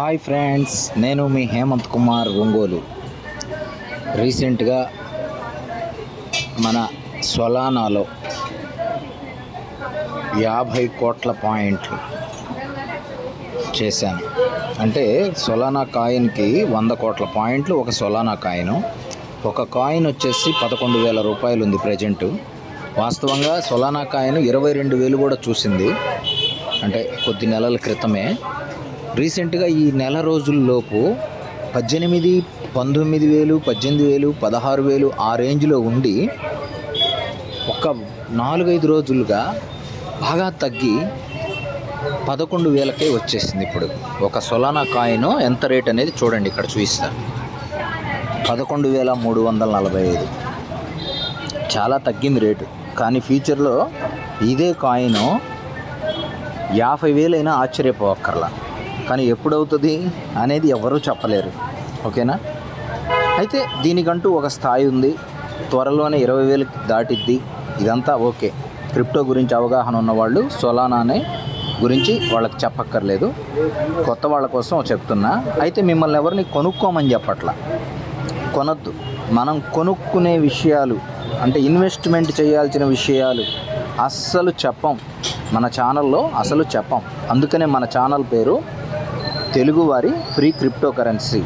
Hi friends నేను మీ హేమంత్ కుమార్ ఒంగోలు. రీసెంట్గా మన సొలానాలో యాభై కోట్ల పాయింట్లు చేశాను. అంటే సొలానా కాయిన్కి వంద కోట్ల పాయింట్లు ఒక సొలానా కాయిన్. ఒక కాయిన్ వచ్చేసి పదకొండు వేల రూపాయలు ఉంది ప్రజెంటు. వాస్తవంగా సొలానా కాయిన్ ఇరవై రెండు వేలు కూడా చూసింది. అంటే కొద్ది నెలల క్రితమే. రీసెంట్గా ఈ నెల రోజుల్లోపు పద్దెనిమిది పంతొమ్మిది వేలు పద్దెనిమిది వేలు పదహారు వేలు ఆ రేంజ్లో ఉండి ఒక నాలుగైదు రోజులుగా బాగా తగ్గి పదకొండు వేలకే వచ్చేసింది ఇప్పుడు. ఒక సొలానా కాయిన్ ఎంత రేట్ అనేది చూడండి ఇక్కడ చూపిస్తాను. పదకొండు వేల మూడు వందల నలభై ఐదు. చాలా తగ్గింది రేటు. కానీ ఫ్యూచర్లో ఇదే కాయిన్ యాభై వేలైనా ఆశ్చర్యపోవక్కర్లా కానీ ఎప్పుడవుతుంది అనేది ఎవరూ చెప్పలేరు. ఓకేనా? అయితే దీనికంటూ ఒక స్థాయి ఉంది. త్వరలోనే ఇరవై వేలకి దాటిద్ది. ఇదంతా ఓకే. క్రిప్టో గురించి అవగాహన ఉన్నవాళ్ళు సొలానానే గురించి వాళ్ళకి చెప్పక్కర్లేదు. కొత్త వాళ్ళ కోసం చెప్తున్నా. అయితే మిమ్మల్ని ఎవరిని కొనుక్కోమని చెప్పట్లా? కొనొద్దు. మనం కొనుక్కునే విషయాలు అంటే ఇన్వెస్ట్మెంట్ చేయాల్సిన విషయాలు అస్సలు చెప్పం. మన ఛానల్లో అసలు చెప్పం. అందుకనే మన ఛానల్ పేరు తెలుగువారి ఫ్రీ క్రిప్టో కరెన్సీ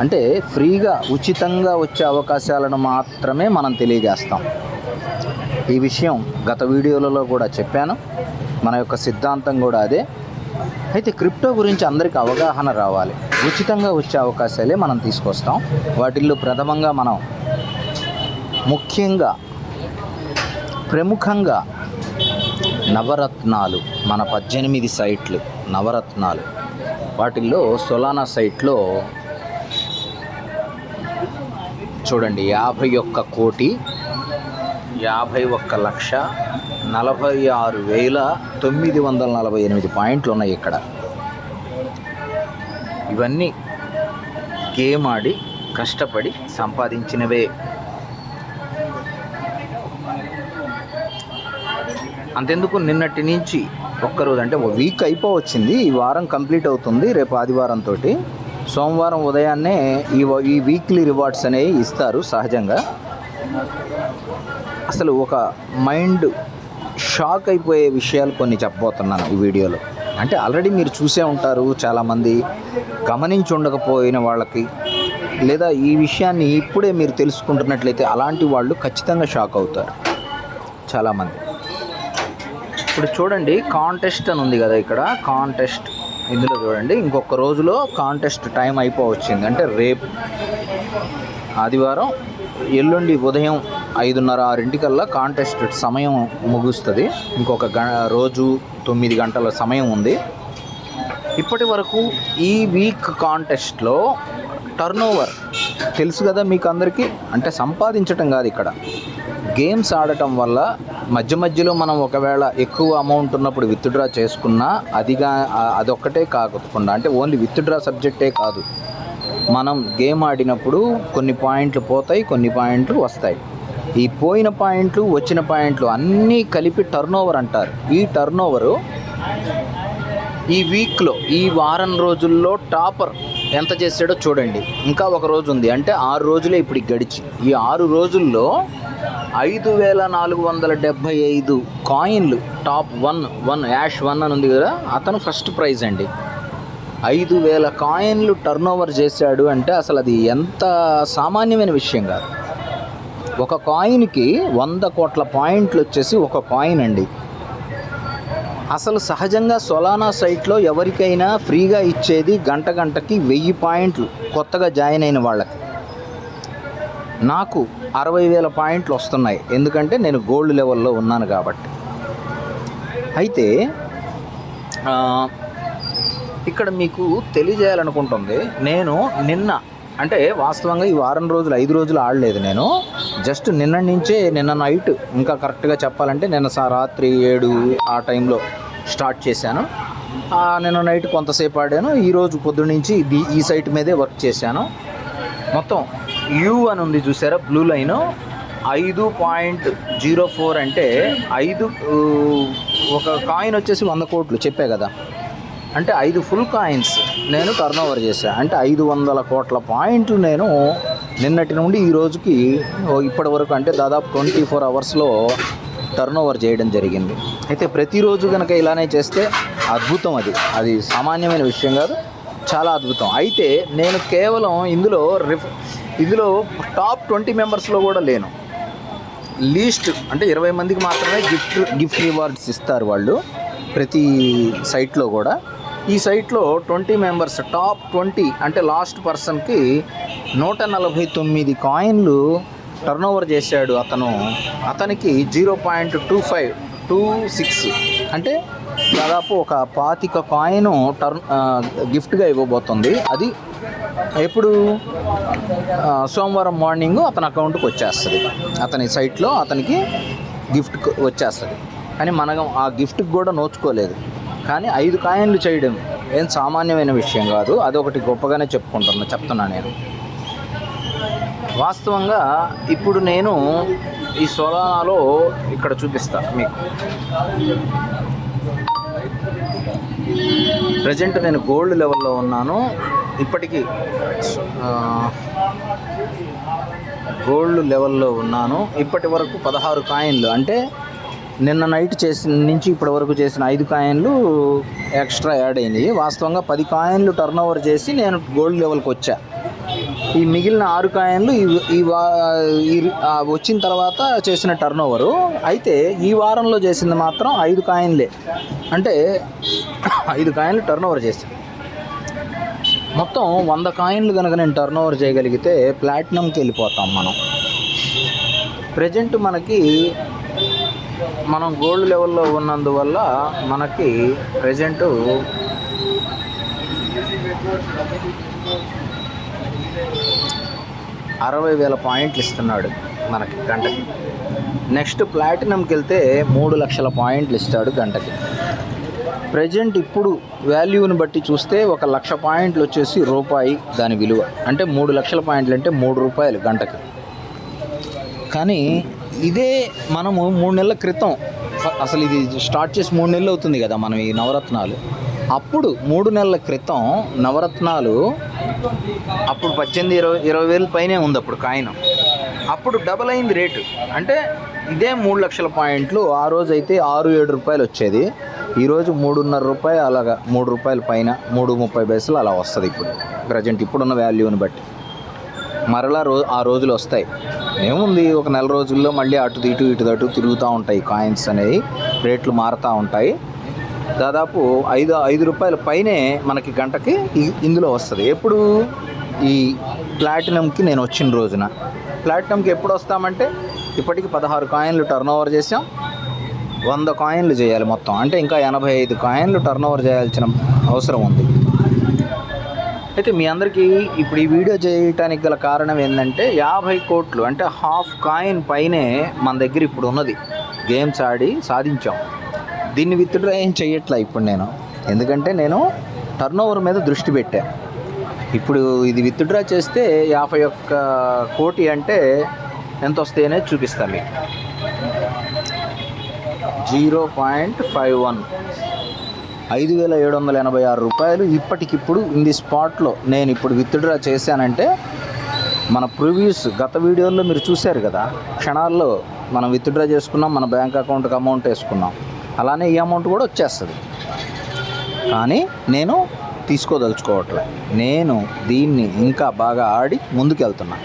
అంటే ఫ్రీగా ఉచితంగా వచ్చే అవకాశాలను మాత్రమే మనం తెలియజేస్తాం. ఈ విషయం గత వీడియోలలో కూడా చెప్పాను. మన యొక్క సిద్ధాంతం కూడా అదే. అయితే క్రిప్టో గురించి అందరికీ అవగాహన రావాలి. ఉచితంగా వచ్చే అవకాశాలే మనం తీసుకొస్తాం. వాటిల్లో ప్రథమంగా మనం ముఖ్యంగా ప్రముఖంగా నవరత్నాలు మన పద్దెనిమిది సైట్లు నవరత్నాలు. వాటిల్లో సొలానా సైట్లో చూడండి యాభై ఒక్క కోటి యాభై ఒక్క లక్ష నలభై ఆరు వేల తొమ్మిది వందల నలభై ఎనిమిది పాయింట్లు ఉన్నాయి ఇక్కడ. ఇవన్నీ గేమ్ ఆడి కష్టపడి సంపాదించినవే. అంతెందుకు నిన్నటి నుంచి ఒక్కరోజు అంటే ఒక వీక్ అయిపోవచ్చింది. ఈ వారం కంప్లీట్ అవుతుంది రేపు ఆదివారంతో సోమవారం ఉదయాన్నే ఈ వ- ఈ వీక్లీ రివార్డ్స్ అనేవి ఇస్తారు సహజంగా. అసలు ఒక మైండ్ షాక్ అయిపోయే విషయాలు కొన్ని చెప్పబోతున్నాను ఈ వీడియోలో. అంటే ఆల్రెడీ మీరు చూసే ఉంటారు చాలామంది. గమనించి ఉండకపోయిన వాళ్ళకి. లేదా ఈ విషయాన్ని ఇప్పుడే మీరు తెలుసుకుంటున్నట్లయితే అలాంటి వాళ్ళు ఖచ్చితంగా షాక్ అవుతారు. చాలామంది. ఇప్పుడు చూడండి కాంటెస్ట్ అని ఉంది కదా ఇక్కడ. కాంటెస్ట్ ఇందులో చూడండి ఇంకొక రోజులో కాంటెస్ట్ టైం అయిపోవచ్చింది. అంటే రేపు ఆదివారం ఎల్లుండి ఉదయం ఐదున్నర ఆరింటికల్లా కాంటెస్ట్ సమయం ముగుస్తుంది. ఇంకొక గ రోజు తొమ్మిది గంటల సమయం ఉంది. ఇప్పటి వరకు ఈ వీక్ కాంటెస్ట్లో టర్న్ ఓవర్ తెలుసు కదా మీకు అందరికీ అంటే సంపాదించటం కాదు ఇక్కడ. గేమ్స్ ఆడటం వల్ల మధ్య మధ్యలో మనం ఒకవేళ ఎక్కువ అమౌంట్ ఉన్నప్పుడు విత్డ్రా చేసుకున్నా అదిగా అదొక్కటే కాకుండా అంటే ఓన్లీ విత్డ్రా సబ్జెక్టే కాదు. మనం గేమ్ ఆడినప్పుడు కొన్ని పాయింట్లు పోతాయి కొన్ని పాయింట్లు వస్తాయి. ఈ పోయిన పాయింట్లు వచ్చిన పాయింట్లు అన్నీ కలిపి టర్న్ ఓవర్ అంటారు. ఈ టర్న్ ఓవరు ఈ వీక్లో ఈ వారం రోజుల్లో టాపర్ ఎంత చేసాడో చూడండి. ఇంకా ఒక రోజు ఉంది. అంటే ఆరు రోజులే ఇప్పుడు గడిచి. ఈ ఆరు రోజుల్లో ఐదు వేల నాలుగు వందల డెబ్భై ఐదు కాయిన్లు. టాప్ వన్ వన్ యాష్ వన్ అని ఉంది కదా అతను ఫస్ట్ ప్రైజ్ అండి. ఐదు వేల కాయిన్లు టర్న్ ఓవర్ చేశాడు అంటే అసలు అది ఎంత సామాన్యమైన విషయం కాదు. ఒక కాయిన్కి వంద కోట్ల పాయింట్లు వచ్చేసి ఒక కాయిన్ అండి. అసలు సహజంగా సొలానా సైట్లో ఎవరికైనా ఫ్రీగా ఇచ్చేది గంట గంటకి వెయ్యి పాయింట్లు కొత్తగా జాయిన్ అయిన వాళ్ళకి. నాకు అరవై వేల పాయింట్లు వస్తున్నాయి. ఎందుకంటే నేను గోల్డ్ లెవెల్లో ఉన్నాను కాబట్టి. అయితే ఇక్కడ మీకు తెలియజేయాలనుకుంటుంది నేను నిన్న అంటే వాస్తవంగా ఈ వారం రోజులు ఐదు రోజులు ఆడలేదు నేను. జస్ట్ నిన్న నుంచే నిన్న నైట్ ఇంకా కరెక్ట్గా చెప్పాలంటే నిన్న రాత్రి ఏడు ఆ టైంలో స్టార్ట్ చేశాను. నిన్న నైట్ కొంతసేపు ఆడాను. ఈరోజు పొద్దు నుంచి ఈ సైట్ మీదే వర్క్ చేశాను. మొత్తం యూ అని ఉంది చూసారా? Blue line. ఐదు పాయింట్ జీరో ఫోర్ అంటే ఐదు ఒక కాయిన్ వచ్చేసి వంద కోట్లు చెప్పే కదా. అంటే ఐదు ఫుల్ కాయిన్స్ నేను టర్న్ ఓవర్ చేశాను అంటే ఐదు వందల కోట్ల పాయింట్లు నేను నిన్నటి నుండి ఈ రోజుకి ఇప్పటి వరకు అంటే దాదాపు ట్వంటీ ఫోర్ అవర్స్లో టర్న్ ఓవర్ చేయడం జరిగింది. అయితే ప్రతిరోజు కనుక ఇలానే చేస్తే అద్భుతం అది. అది సామాన్యమైన విషయం కాదు చాలా అద్భుతం. అయితే నేను కేవలం ఇందులో రిఫ్ ఇందులో టాప్ ట్వంటీ మెంబర్స్లో కూడా లేను. లీస్ట్ అంటే ఇరవై మందికి మాత్రమే గిఫ్ట్ గిఫ్ట్ రివార్డ్స్ ఇస్తారు వాళ్ళు ప్రతి సైట్లో కూడా. ఈ సైట్లో ట్వంటీ మెంబర్స్ టాప్ ట్వంటీ అంటే లాస్ట్ పర్సన్కి నూట నలభై తొమ్మిది కాయిన్లు టర్న్ ఓవర్ చేశాడు అతను. అతనికి zero point two five two six అంటే దాదాపు ఒక పాతిక కాయిన్ టర్న్ గిఫ్ట్గా ఇవ్వబోతుంది. అది ఎప్పుడు? సోమవారం మార్నింగ్ అతని అకౌంట్కి వచ్చేస్తుంది. అతని సైట్లో అతనికి గిఫ్ట్ వచ్చేస్తుంది. కానీ మనం ఆ గిఫ్ట్కి కూడా నోచుకోలేదు. కానీ ఐదు కాయిన్లు చేయడం ఏం సామాన్యమైన విషయం కాదు. అదొకటి గొప్పగానే చెప్పుకుంటున్నా చెప్తున్నా నేను. వాస్తవంగా ఇప్పుడు నేను ఈ సోలానాలో ఇక్కడ చూపిస్తాను మీకు. ప్రజెంట్ నేను గోల్డ్ లెవెల్లో ఉన్నాను. ఇప్పటికీ గోల్డ్ లెవెల్లో ఉన్నాను. ఇప్పటి వరకు పదహారు కాయిన్లు. అంటే నిన్న నైట్ చేసిన నుంచి ఇప్పటి వరకు చేసిన ఐదు కాయిన్లు ఎక్స్ట్రా యాడ్ అయినాయి. వాస్తవంగా పది కాయిన్లు టర్న్ ఓవర్ చేసి నేను గోల్డ్ లెవెల్కి వచ్చా. ఈ మిగిలిన ఆరు కాయిన్లు ఈ ఈ వా- వచ్చిన తర్వాత చేసిన టర్న్ ఓవరు అయితే ఈ వారంలో చేసింది మాత్రం ఐదు కాయిన్లే. అంటే ఐదు కాయిన్లు టర్న్ ఓవర్ చేశాను మొత్తం వంద కాయిన్లు కనుక నేను టర్న్ ఓవర్ చేయగలిగితే ప్లాటినంకి వెళ్ళిపోతాం మనం. ప్రజెంట్ మనకి మనం గోల్డ్ లెవెల్లో ఉన్నందువల్ల మనకి ప్రజెంటు అరవై వేల పాయింట్లు ఇస్తున్నాడు మనకి గంటకి. నెక్స్ట్ ప్లాటినంకి వెళ్తే మూడు లక్షల పాయింట్లు ఇస్తాడు గంటకి. ప్రజెంట్ ఇప్పుడు వాల్యూని బట్టి చూస్తే ఒక లక్ష పాయింట్లు వచ్చేసి రూపాయి దాని విలువ. అంటే మూడు లక్షల పాయింట్లు అంటే మూడు రూపాయలు గంటకి. కానీ ఇదే మనము మూడు నెలల క్రితం. అసలు ఇది స్టార్ట్ చేసి మూడు నెలలు అవుతుంది కదా మనం ఈ నవరత్నాలు. అప్పుడు మూడు నెలల క్రితం నవరత్నాలు అప్పుడు పద్దెనిమిది ఇరవై ఇరవై వేల పైనే ఉంది అప్పుడు కాయిన్. అప్పుడు డబల్ అయింది రేటు. అంటే ఇదే మూడు లక్షల పాయింట్లు ఆ రోజు అయితే ఆరు ఏడు రూపాయలు వచ్చేది. ఈరోజు మూడున్నర రూపాయలు అలాగా మూడు రూపాయల పైన మూడు ముప్పై పైసలు అలా వస్తుంది ఇప్పుడు. ప్రజెంట్ ఇప్పుడున్న వాల్యూని బట్టి. మరలా రో ఆ రోజులు వస్తాయి. ఏముంది ఒక నెల రోజుల్లో మళ్ళీ అటు ఇటు ఇటు అటు తిరుగుతూ ఉంటాయి కాయిన్స్ అనేవి. రేట్లు మారుతూ ఉంటాయి. దాదాపు ఐదు ఐదు రూపాయల పైనే మనకి గంటకి ఇందులో వస్తుంది. ఎప్పుడు ఈ ప్లాటినంకి నేను వచ్చిన రోజున. ప్లాటినంకి ఎప్పుడు వస్తామంటే ఇప్పటికి పదహారు కాయిన్లు టర్న్ ఓవర్ చేసాం వంద కాయిన్లు చేయాలి మొత్తం. అంటే ఇంకా ఎనభై ఐదు కాయిన్లు టర్న్ ఓవర్ చేయాల్సిన అవసరం ఉంది. అయితే మీ అందరికీ ఇప్పుడు ఈ వీడియో చేయటానికి గల కారణం ఏంటంటే యాభై కోట్లు అంటే హాఫ్ కాయిన్ పైనే మన దగ్గర ఇప్పుడు ఉన్నది. గేమ్స్ ఆడి సాధించాం. దీన్ని విత్డ్రా ఏం చేయట్లా ఇప్పుడు నేను? ఎందుకంటే నేను టర్న్ ఓవర్ మీద దృష్టి పెట్టా. ఇప్పుడు ఇది విత్డ్రా చేస్తే యాభై ఒక్క కోటి అంటే ఎంత వస్తాయి అనేది చూపిస్తాను మీకు. Zero point five one. ఐదు వేల ఏడు వందల ఎనభై ఆరు రూపాయలు ఇప్పటికిప్పుడు ఇన్ ది స్పాట్లో నేను ఇప్పుడు విత్డ్రా చేశానంటే మన ప్రివ్యూస్ గత వీడియోల్లో మీరు చూశారు కదా? క్షణాల్లో మనం విత్డ్రా చేసుకున్నాం మన బ్యాంక్ అకౌంట్కి అమౌంట్ వేసుకున్నాం. అలానే ఈ అమౌంట్ కూడా వచ్చేస్తుంది. కానీ నేను తీసుకోదలుచుకోవట్లే. నేను దీన్ని ఇంకా బాగా ఆడి ముందుకెళ్తున్నా.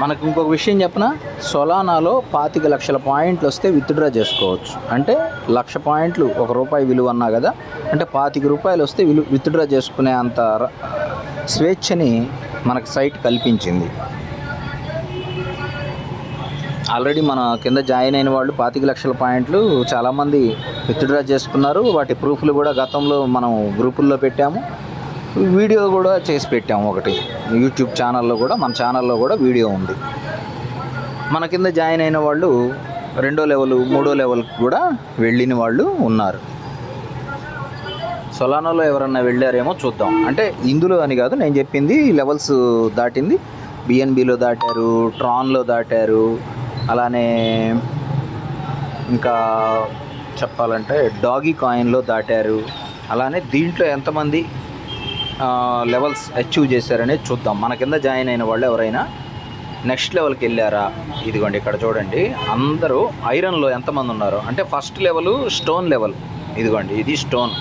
మనకు ఇంకొక విషయం చెప్పిన? సొలానాలో పాతిక లక్షల పాయింట్లు వస్తే విత్డ్రా చేసుకోవచ్చు. అంటే లక్ష పాయింట్లు ఒక రూపాయి విలువ అన్నా కదా అంటే పాతిక రూపాయలు వస్తే విలు విత్డ్రా చేసుకునే అంత స్వేచ్ఛని మనకు సైట్ కల్పించింది. ఆల్రెడీ మన కింద జాయిన్ అయిన వాళ్ళు పాతిక లక్షల పాయింట్లు చాలామంది విత్డ్రా చేసుకున్నారు. వాటి ప్రూఫ్లు కూడా గతంలో మనం గ్రూపుల్లో పెట్టాము. వీడియో కూడా చేసి పెట్టాము ఒకటి. యూట్యూబ్ ఛానల్లో కూడా మన ఛానల్లో కూడా వీడియో ఉంది. మన కింద జాయిన్ అయిన వాళ్ళు రెండో లెవెల్ మూడో లెవెల్కి కూడా వెళ్ళిన వాళ్ళు ఉన్నారు. సొలానోలో ఎవరన్నా వెళ్ళారేమో చూద్దాం. అంటే ఇందులో అని కాదు నేను చెప్పింది లెవెల్స్ దాటింది. బిఎన్బిలో దాటారు ట్రాన్లో దాటారు అలానే ఇంకా చెప్పాలంటే డాగీ కాయిన్లో దాటారు. అలానే దీంట్లో ఎంతమంది లెవెల్స్ అచీవ్ చేశారనేది చూద్దాం. మన కింద జాయిన్ అయిన వాళ్ళు ఎవరైనా నెక్స్ట్ లెవెల్కి వెళ్ళారా? ఇదిగోండి ఇక్కడ చూడండి. అందరూ ఐరన్లో ఎంతమంది ఉన్నారు. అంటే ఫస్ట్ లెవెల్ స్టోన్ లెవెల్. ఇదిగోండి ఇది స్టోన్.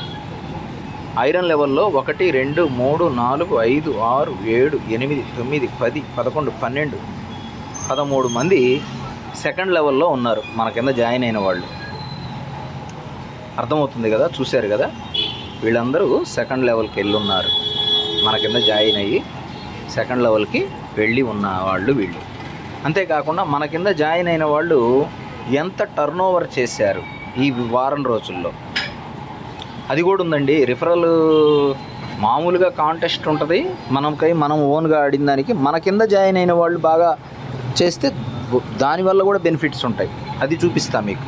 ఐరన్ లెవెల్లో ఒకటి రెండు మూడు నాలుగు ఐదు ఆరు ఏడు ఎనిమిది తొమ్మిది పది పదకొండు పన్నెండు పదమూడు మంది సెకండ్ లెవెల్లో ఉన్నారు. మన కింద జాయిన్ అయిన వాళ్ళు. అర్థమవుతుంది కదా? చూశారు కదా? వీళ్ళందరూ సెకండ్ లెవెల్కి వెళ్ళి ఉన్నారు మన కింద జాయిన్ అయ్యి సెకండ్ లెవెల్కి వెళ్ళి ఉన్న వాళ్ళు వీళ్ళు. అంతేకాకుండా మన కింద జాయిన్ అయిన వాళ్ళు ఎంత టర్న్ ఓవర్ చేశారు ఈ వారం రోజుల్లో? అది కూడా ఉందండి. రిఫరల్ మామూలుగా కాంటెస్ట్ ఉంటుంది. మనకై మనం ఓన్గా ఆడిన దానికి మన కింద జాయిన్ అయిన వాళ్ళు బాగా చేస్తే దానివల్ల కూడా బెనిఫిట్స్ ఉంటాయి. అది చూపిస్తాను మీకు.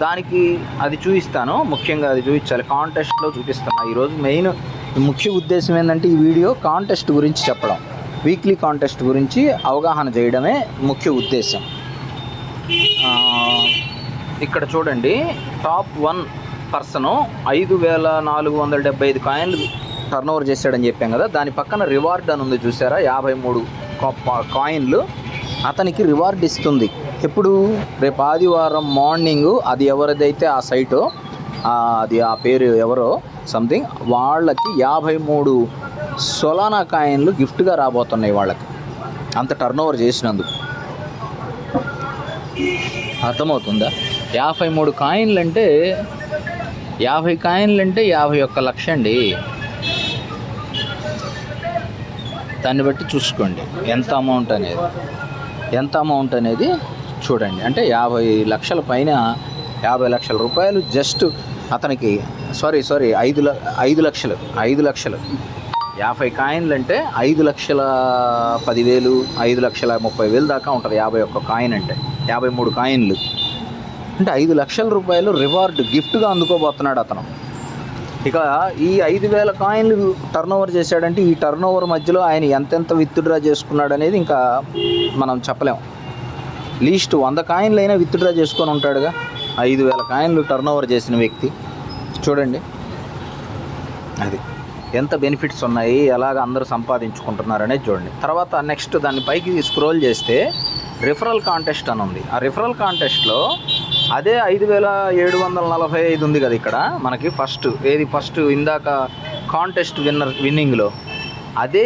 దానికి అది చూపిస్తాను. ముఖ్యంగా అది చూపించాలి. కాంటెస్ట్లో చూపిస్తాను ఈరోజు మెయిన్ ముఖ్య ఉద్దేశం ఏంటంటే ఈ వీడియో కాంటెస్ట్ గురించి చెప్పడం. వీక్లీ కాంటెస్ట్ గురించి అవగాహన చేయడమే ముఖ్య ఉద్దేశం. ఇక్కడ చూడండి. టాప్ వన్ పర్సను ఐదు వేల నాలుగు వందల డెబ్బై ఐదు కాయిన్లు టర్న్ ఓవర్ చేశాడని చెప్పాం కదా. దాని పక్కన రివార్డ్ అని ఉంది చూసారా? యాభై మూడు కాయిన్లు. అతనికి రివార్డ్ ఇస్తుంది. ఎప్పుడు? రేపు ఆదివారం మార్నింగ్. అది ఎవరిదైతే ఆ సైటో అది ఆ పేరు ఎవరో సంథింగ్ వాళ్ళకి యాభై మూడు సొలానా కాయిన్లు గిఫ్ట్గా రాబోతున్నాయి వాళ్ళకి. అంత టర్న్ ఓవర్ చేసినందుకు. అర్థమవుతుందా? యాభై మూడు కాయిన్లు అంటే యాభై కాయిన్లు అంటే యాభై ఒక్క లక్ష అండి దాన్ని బట్టి చూసుకోండి. ఎంత అమౌంట్ అనేది. ఎంత అమౌంట్ అనేది చూడండి. అంటే యాభై లక్షల పైన యాభై లక్షల రూపాయలు జస్ట్ అతనికి సారీ సారీ ఐదు ల ఐదు లక్షలు ఐదు లక్షలు. యాభై కాయిన్లు అంటే ఐదు లక్షల పదివేలు ఐదు లక్షల ముప్పై వేలు దాకా ఉంటుంది యాభై ఒక్క కాయిన్ అంటే. యాభై మూడు కాయిన్లు. అంటే ఐదు లక్షల రూపాయలు రివార్డ్ గిఫ్ట్గా అందుకోబోతున్నాడు అతను. ఇక ఈ ఐదు వేల కాయిన్లు టర్న్ ఓవర్ చేశాడంటే ఈ టర్న్ ఓవర్ మధ్యలో ఆయన ఎంతెంత విత్డ్రా చేసుకున్నాడు అనేది ఇంకా మనం చెప్పలేం. లీస్ట్ వంద కాయిన్లు అయినా విత్డ్రా చేసుకొని ఉంటాడుగా. ఐదు వేల కాయిన్లు టర్న్ ఓవర్ చేసిన వ్యక్తి. చూడండి. అది ఎంత బెనిఫిట్స్ ఉన్నాయి ఎలాగ అందరూ సంపాదించుకుంటున్నారు అనేది చూడండి. తర్వాత నెక్స్ట్ దాన్ని పైకి స్క్రోల్ చేస్తే రిఫరల్ కాంటెస్ట్ అని ఉంది. ఆ రిఫరల్ కాంటెస్ట్లో అదే ఐదు వేల ఏడు వందల నలభై ఐదు ఉంది కదా ఇక్కడ. మనకి ఫస్ట్ ఏది ఫస్ట్ ఇందాక కాంటెస్ట్ విన్నర్ విన్నింగ్లో అదే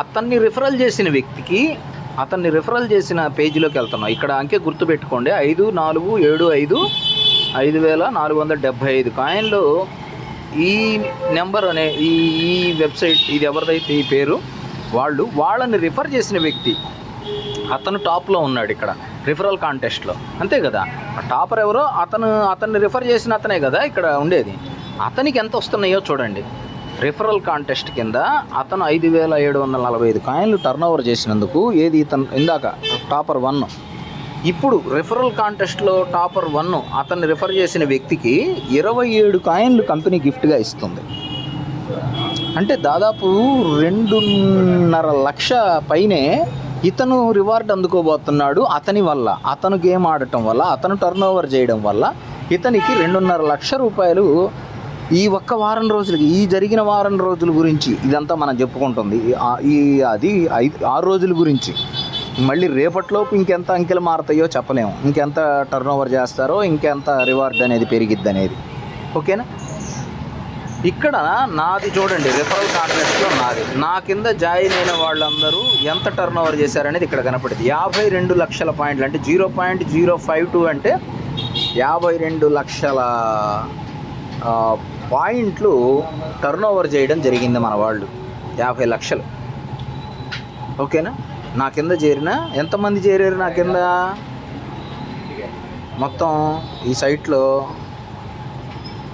అతన్ని రిఫరల్ చేసిన వ్యక్తికి అతన్ని రిఫరల్ చేసిన పేజీలోకి వెళ్తున్నాం. ఇక్కడ అంకె గుర్తుపెట్టుకోండి. ఐదు నాలుగు ఏడు ఐదు ఐదు వేల నాలుగు వందల డెబ్భై ఐదు. కాయిన్లు ఈ నెంబర్ అనే ఈ ఈ వెబ్సైట్ ఇది ఎవరిదైతే ఈ పేరు వాళ్ళు వాళ్ళని రిఫర్ చేసిన వ్యక్తి అతను టాప్లో ఉన్నాడు ఇక్కడ. రిఫరల్ కాంటెస్ట్లో అంతే కదా? ఆ టాపర్ ఎవరో అతను అతన్ని రిఫర్ చేసిన అతనే కదా ఇక్కడ ఉండేది. అతనికి ఎంత వస్తున్నాయో చూడండి. రిఫరల్ కాంటెస్ట్ కింద అతను ఐదు వేల ఏడు వందల నలభై ఐదు కాయిన్లు టర్న్ ఓవర్ చేసినందుకు ఏది ఇతను ఇందాక టాపర్ వన్. ఇప్పుడు రిఫరల్ కాంటెస్ట్లో టాపర్ వన్ అతన్ని రిఫర్ చేసిన వ్యక్తికి ఇరవై ఏడు కాయిన్లు కంపెనీ గిఫ్ట్గా ఇస్తుంది. అంటే దాదాపు రెండున్నర లక్ష పైనే ఇతను రివార్డ్ అందుకోబోతున్నాడు అతని వల్ల అతను గేమ్ ఆడటం వల్ల అతను టర్న్ ఓవర్ చేయడం వల్ల ఇతనికి రెండున్నర లక్ష రూపాయలు ఈ ఒక్క వారం రోజులకి ఈ జరిగిన వారం రోజుల గురించి ఇదంతా మనం చెప్పుకుంటుంది. ఈ- అది ఐదు ఆరు రోజుల గురించి. మళ్ళీ రేపటిలోపు ఇంకెంత అంకెలు మారుతాయో చెప్పలేము. ఇంకెంత టర్న్ ఓవర్ చేస్తారో ఇంకెంత రివార్డ్ అనేది పెరిగిద్ది అనేది ఓకేనా? ఇక్కడ నాది చూడండి రిఫరల్ కాంట్రాక్ట్లో నాది. నా కింద జాయిన్ అయిన వాళ్ళందరూ ఎంత టర్న్ ఓవర్ చేశారనేది ఇక్కడ కనపడింది. యాభై రెండు లక్షల పాయింట్లు అంటే zero point zero five two అంటే యాభై రెండు లక్షల పాయింట్లు టర్న్ ఓవర్ చేయడం జరిగింది మన వాళ్ళు. యాభై లక్షలు. ఓకేనా? నా కింద చేరిన ఎంతమంది చేరారు నా కింద? మొత్తం ఈ సైట్లో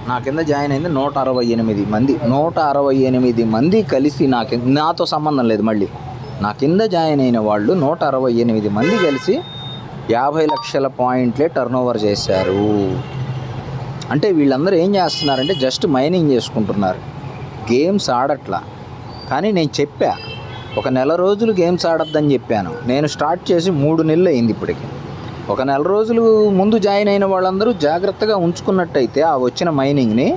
నా కింద జాయిన్ అయింది నూట అరవై ఎనిమిది మంది. నూట అరవై ఎనిమిది మంది కలిసి నా కింద నాతో సంబంధం లేదు మళ్ళీ. నా కింద జాయిన్ అయిన వాళ్ళు నూట అరవై ఎనిమిది మంది కలిసి యాభై లక్షల పాయింట్లే టర్న్ ఓవర్ చేశారు. అంటే వీళ్ళందరూ ఏం చేస్తున్నారంటే జస్ట్ మైనింగ్ చేసుకుంటున్నారు. గేమ్స్ ఆడట్లా. కానీ నేను చెప్పా ఒక నెల రోజులు గేమ్స్ ఆడొద్దని చెప్పాను. నేను స్టార్ట్ చేసి మూడు నెలలు అయింది ఇప్పటికి. ఒక నెల రోజులు ముందు జాయిన్ అయిన వాళ్ళందరూ జాగ్రత్తగా ఉంచుకున్నట్టయితే ఆ వచ్చిన మైనింగ్ని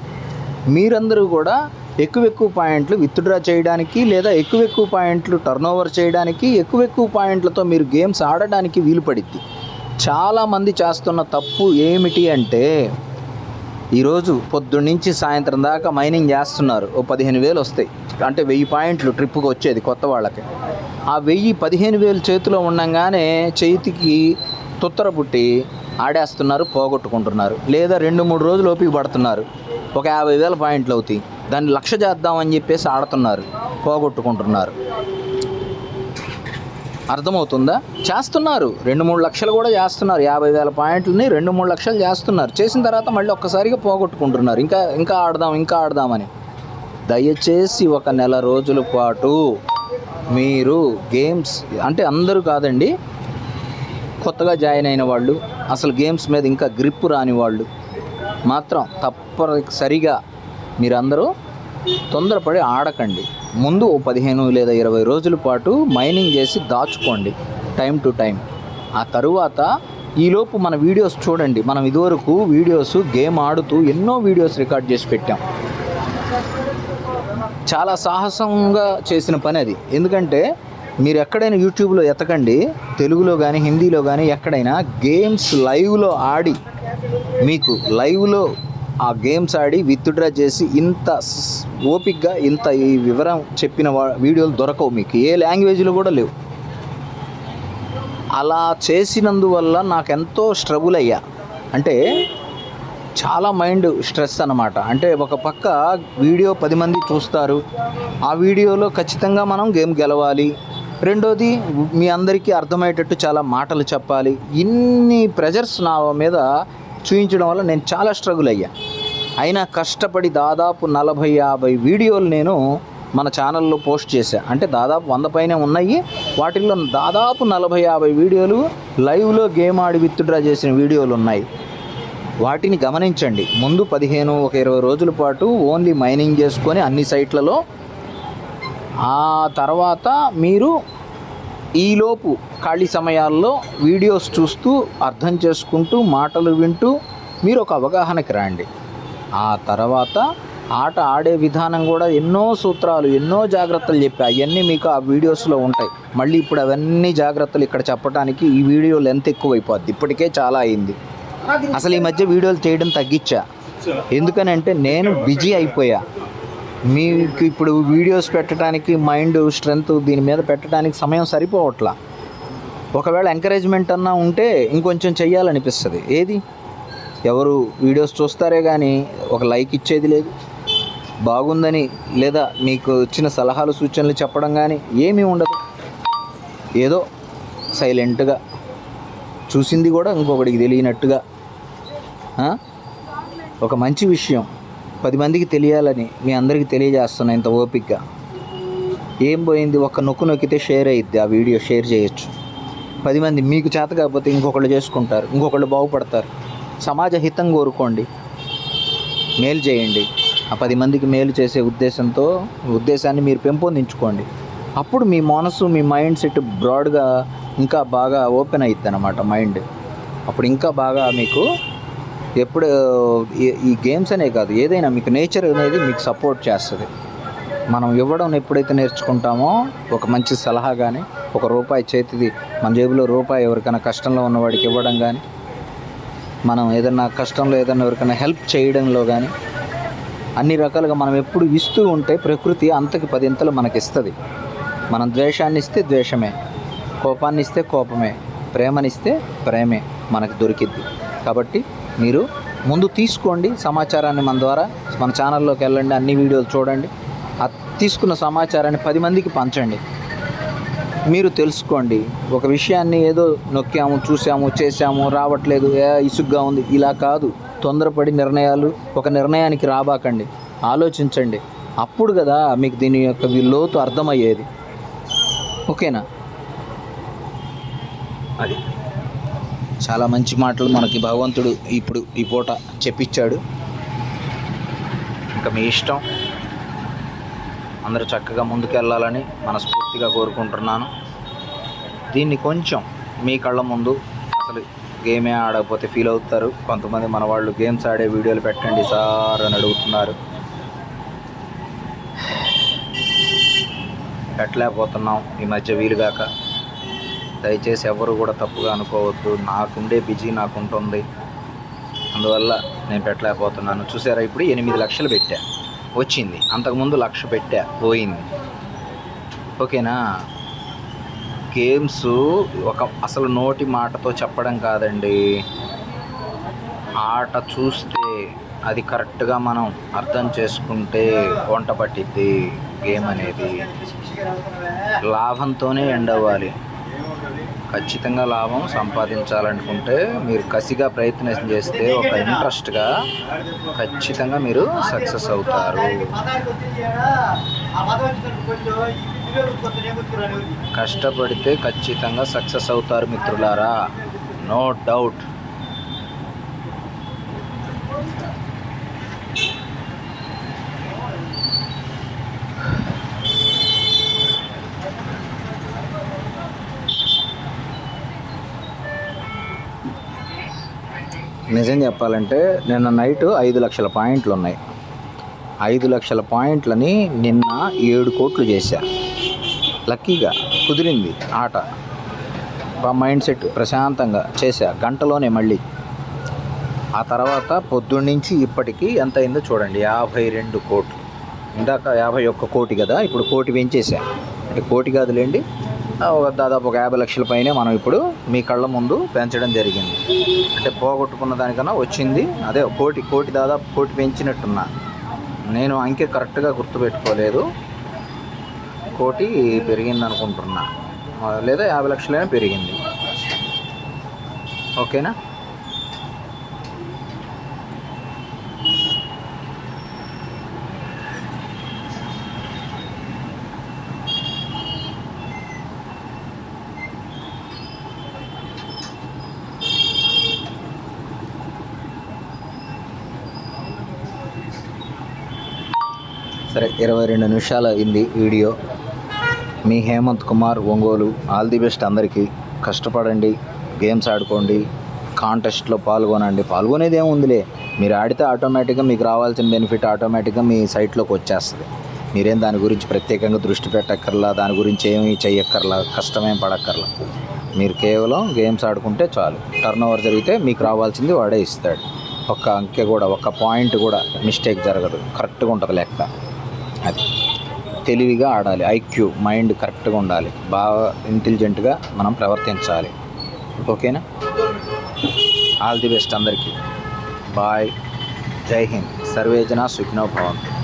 మీరందరూ కూడా ఎక్కువ ఎక్కువ పాయింట్లు విత్డ్రా చేయడానికి లేదా ఎక్కువ ఎక్కువ పాయింట్లు టర్నోవర్ చేయడానికి ఎక్కువ ఎక్కువ పాయింట్లతో మీరు గేమ్స్ ఆడడానికి వీలు పడిద్ది. చాలామంది చేస్తున్న తప్పు ఏమిటి అంటే ఈరోజు పొద్దున్న నుంచి సాయంత్రం దాకా మైనింగ్ చేస్తున్నారు. ఓ పదిహేను వేలు వస్తాయి. అంటే వెయ్యి పాయింట్లు ట్రిప్కి వచ్చేది కొత్త వాళ్ళకి. ఆ వెయ్యి పదిహేను వేలు చేతిలో ఉండగానే చేతికి తుత్తర పుట్టి ఆడేస్తున్నారు పోగొట్టుకుంటున్నారు. లేదా రెండు మూడు రోజులు ఓపిక పడుతున్నారు. ఒక యాభై వేల పాయింట్లు అవుతాయి. దాన్ని లక్ష చేద్దామని చెప్పేసి ఆడుతున్నారు పోగొట్టుకుంటున్నారు. అర్థమవుతుందా? చేస్తున్నారు. రెండు మూడు లక్షలు కూడా చేస్తున్నారు. యాభై వేల పాయింట్లని రెండు మూడు లక్షలు చేస్తున్నారు. చేసిన తర్వాత మళ్ళీ ఒక్కసారిగా పోగొట్టుకుంటున్నారు. ఇంకా ఇంకా ఆడదాం ఇంకా ఆడదామని. దయచేసి ఒక నెల రోజుల పాటు మీరు గేమ్స్ అంటే అందరూ కాదండి కొత్తగా జాయిన్ అయిన వాళ్ళు అసలు గేమ్స్ మీద ఇంకా గ్రిప్ రాని వాళ్ళు మాత్రం తప్పనిసరిగా మీరందరూ తొందరపడి ఆడకండి. ముందు ఓ పదిహేను లేదా ఇరవై రోజుల పాటు మైనింగ్ చేసి దాచుకోండి టైం టు టైం. ఆ తరువాత ఈలోపు మన వీడియోస్ చూడండి. మనం ఇదివరకు వీడియోస్ గేమ్ ఆడుతూ ఎన్నో వీడియోస్ రికార్డ్ చేసి పెట్టాం. చాలా సాహసంగా చేసిన పని అది. ఎందుకంటే మీరు ఎక్కడైనా యూట్యూబ్లో ఎతకండి తెలుగులో కానీ హిందీలో కానీ ఎక్కడైనా గేమ్స్ లైవ్లో ఆడి మీకు లైవ్లో ఆ గేమ్స్ ఆడి విత్డ్రా చేసి ఇంత ఓపిక్గా ఇంత ఈ వివరం చెప్పిన వా- వీడియోలు దొరకవు మీకు. ఏ లాంగ్వేజ్లో కూడా లేవు. అలా చేసినందువల్ల నాకు ఎంతో స్ట్రగుల్ అయ్యా. అంటే చాలా మైండ్ స్ట్రెస్ అనమాట అంటే ఒక పక్క వీడియో పది మంది చూస్తారు. ఆ వీడియోలో ఖచ్చితంగా మనం గేమ్ గెలవాలి. రెండోది మీ అందరికీ అర్థమయ్యేటట్టు చాలా మాటలు చెప్పాలి. ఇన్ని ప్రెజర్స్ నా మీద చూపించడం వల్ల నేను చాలా స్ట్రగుల్ అయ్యా. అయినా కష్టపడి దాదాపు నలభై యాభై వీడియోలు నేను మన ఛానల్లో పోస్ట్ చేశా. అంటే దాదాపు వంద పైన ఉన్నాయి. వాటిల్లో దాదాపు నలభై యాభై వీడియోలు లైవ్లో గేమ్ ఆడి విత్డ్రా చేసిన వీడియోలు ఉన్నాయి. వాటిని గమనించండి. ముందు పదిహేను ఒక ఇరవై రోజుల పాటు ఓన్లీ మైనింగ్ చేసుకొని అన్ని సైట్లలో ఆ తర్వాత మీరు ఈలోపు ఖాళీ సమయాల్లో వీడియోస్ చూస్తూ అర్థం చేసుకుంటూ మాటలు వింటూ మీరు ఒక అవగాహనకి రండి. ఆ తర్వాత ఆట ఆడే విధానం కూడా ఎన్నో సూత్రాలు ఎన్నో జాగ్రత్తలు చెప్పా అవన్నీ మీకు ఆ వీడియోస్లో ఉంటాయి. మళ్ళీ ఇప్పుడు అవన్నీ జాగ్రత్తలు ఇక్కడ చెప్పడానికి ఈ వీడియో లెంత్ ఎక్కువైపోద్ది. ఇప్పటికే చాలా అయింది. అసలు ఈ మధ్య వీడియోలు చేయడం తగ్గించా? ఎందుకనంటే నేను బిజీ అయిపోయా. మీకు ఇప్పుడు వీడియోస్ పెట్టడానికి మైండ్ స్ట్రెంగ్త్ దీని మీద పెట్టడానికి సమయం సరిపోవట్లా. ఒకవేళ ఎంకరేజ్మెంట్ అన్నా ఉంటే ఇంకొంచెం చెయ్యాలనిపిస్తుంది. ఏది? ఎవరు వీడియోస్ చూస్తారే కానీ ఒక లైక్ ఇచ్చేది లేదు. బాగుందని లేదా మీకు వచ్చిన సలహాలు సూచనలు చెప్పడం కానీ ఏమీ ఉండదు. ఏదో సైలెంట్గా చూసింది కూడా ఇంకొకటికి తెలియనట్టుగా ఒక మంచి విషయం. పది మందికి తెలియాలని మీ అందరికీ తెలియజేస్తున్నా ఇంత ఓపిక్గా ఏం పోయింది? ఒక నొక్కు నొక్కితే షేర్ అయ్యిద్ది ఆ వీడియో షేర్ చేయొచ్చు. పది మంది మీకు చేత కాకపోతే ఇంకొకళ్ళు చేసుకుంటారు ఇంకొకళ్ళు బాగుపడతారు. సమాజ హితం కోరుకోండి. మేలు చేయండి. ఆ పది మందికి మేలు చేసే ఉద్దేశంతో ఉద్దేశాన్ని మీరు పెంపొందించుకోండి. అప్పుడు మీ మనసు మీ మైండ్ సెట్ బ్రాడ్గా ఇంకా బాగా ఓపెన్ అవుతుంది అన్నమాట మైండ్ అప్పుడు ఇంకా బాగా మీకు ఎప్పుడు ఈ- ఈ గేమ్స్ అనే కాదు ఏదైనా మీకు నేచర్ అనేది మీకు సపోర్ట్ చేస్తుంది. మనం ఇవ్వడం ఎప్పుడైతే నేర్చుకుంటామో ఒక మంచి సలహా కానీ ఒక రూపాయి చేతిది మన జేబులో రూపాయి ఎవరికైనా కష్టంలో ఉన్నవాడికి ఇవ్వడం కానీ మనం ఏదైనా కష్టంలో ఏదైనా ఎవరికైనా హెల్ప్ చేయడంలో కానీ అన్ని రకాలుగా మనం ఎప్పుడు ఇస్తూ ఉంటే ప్రకృతి అంతకి పదింతలు మనకి ఇస్తుంది మనం ద్వేషాన్ని ఇస్తే ద్వేషమే కోపాన్ని ఇస్తే కోపమే ప్రేమనిస్తే ప్రేమే మనకు దొరికిద్ది. కాబట్టి మీరు ముందు తీసుకోండి సమాచారాన్ని మన ద్వారా. మన ఛానల్లోకి వెళ్ళండి అన్ని వీడియోలు చూడండి. ఆ తీసుకున్న సమాచారాన్ని పది మందికి పంచండి. మీరు తెలుసుకోండి ఒక విషయాన్ని ఏదో నొక్కాము చూసాము చేసాము రావట్లేదు ఏ ఇసుగ్గా ఉంది ఇలా కాదు. తొందరపడి నిర్ణయాలు ఒక నిర్ణయానికి రాబాకండి. ఆలోచించండి. అప్పుడు కదా మీకు దీని యొక్క లోతు అర్థమయ్యేది. ఓకేనా? అది. చాలా మంచి మాటలు మనకి భగవంతుడు ఇప్పుడు ఈ పూట చెప్పించాడు. ఇంకా మీ ఇష్టం. అందరూ చక్కగా ముందుకెళ్ళాలని మనస్ఫూర్తిగా కోరుకుంటున్నాను. దీన్ని కొంచెం మీ కళ్ళ ముందు అసలు గేమే ఆడకపోతే ఫీల్ అవుతారు. కొంతమంది మన వాళ్ళు గేమ్స్ ఆడే వీడియోలు పెట్టండి సార్ అని అడుగుతున్నారు. పెట్టలేకపోతున్నాం. ఈ మధ్య వీలుగాక దయచేసి ఎవరు కూడా తప్పుగా అనుకోవద్దు. నాకుండే బిజీ నాకు ఉంటుంది అందువల్ల నేను పెట్టలేకపోతున్నాను. చూసారా ఇప్పుడు ఎనిమిది లక్షలు పెట్టా. వచ్చింది. అంతకుముందు లక్ష పెట్టా. పోయింది. ఓకేనా? గేమ్స్ ఒక అసలు నోటి మాటతో చెప్పడం కాదండి. ఆట చూస్తే అది కరెక్ట్గా మనం అర్థం చేసుకుంటే వంట పట్టిద్ది గేమ్ అనేది. లాభంతోనే ఎండ్ అవ్వాలి. ఖచ్చితంగా లాభం సంపాదించాలనుకుంటే మీరు కసిగా ప్రయత్నం చేస్తే ఒక ఇంట్రెస్ట్గా ఖచ్చితంగా మీరు సక్సెస్ అవుతారు. కష్టపడితే ఖచ్చితంగా సక్సెస్ అవుతారు మిత్రులారా. No doubt. నిజం చెప్పాలంటే నిన్న నైట్ ఐదు లక్షల పాయింట్లు ఉన్నాయి ఐదు లక్షల పాయింట్లని నిన్న ఏడు కోట్లు చేశా. లక్కీగా కుదిరింది ఆట. మైండ్ సెట్ ప్రశాంతంగా చేశా గంటలోనే మళ్ళీ. ఆ తర్వాత పొద్దున్నుంచి ఇప్పటికి ఎంత అయిందో చూడండి యాభై రెండు కోట్లు. ఇందాక యాభై ఒక్క కోటి కదా ఇప్పుడు కోటి పెంచేసా కోటి కాదులేండి దాదాపు ఒక యాభై లక్షల పైనే మనం ఇప్పుడు మీ కళ్ళ ముందు పెంచడం జరిగింది. అంటే పోగొట్టుకున్న దానికన్నా వచ్చింది. అదే కోటి కోటి దాదాపు కోటి పెంచినట్టున్నా. నేను అంకె కరెక్ట్గా గుర్తుపెట్టుకోలేదు. కోటి పెరిగింది అనుకుంటున్నా లేదా యాభై లక్షలైనా పెరిగింది. ఓకేనా సరే ఇరవై రెండు నిమిషాలు అయింది video. Me Hemanth Kumar Ongole. All the best అందరికీ. కష్టపడండి గేమ్స్ ఆడుకోండి కాంటెస్ట్లో పాల్గొనండి. పాల్గొనేది ఏముందిలే? మీరు ఆడితే ఆటోమేటిక్గా మీకు రావాల్సిన బెనిఫిట్ ఆటోమేటిక్గా మీ సైట్లోకి వచ్చేస్తుంది. మీరేం దాని గురించి ప్రత్యేకంగా దృష్టి పెట్టక్కర్లా? దాని గురించి ఏమీ చెయ్యక్కర్లా? కష్టమేం పడక్కర్లా? మీరు కేవలం గేమ్స్ ఆడుకుంటే చాలు. టర్న్ ఓవర్ జరిగితే మీకు రావాల్సింది వాడే ఇస్తాడు. ఒక్క అంకె కూడా ఒక్క పాయింట్ కూడా మిస్టేక్ జరగదు. కరెక్ట్గా ఉంటుంది లెక్క. అది. తెలివిగా ఆడాలి ఐక్యూ మైండ్ కరెక్ట్గా ఉండాలి. బాగా ఇంటెలిజెంట్గా మనం ప్రవర్తించాలి. ఓకేనా? ఆల్ ది బెస్ట్ అందరికీ. బాయ్. జై హింద్. సర్వేజన సుఖినో భవంతు.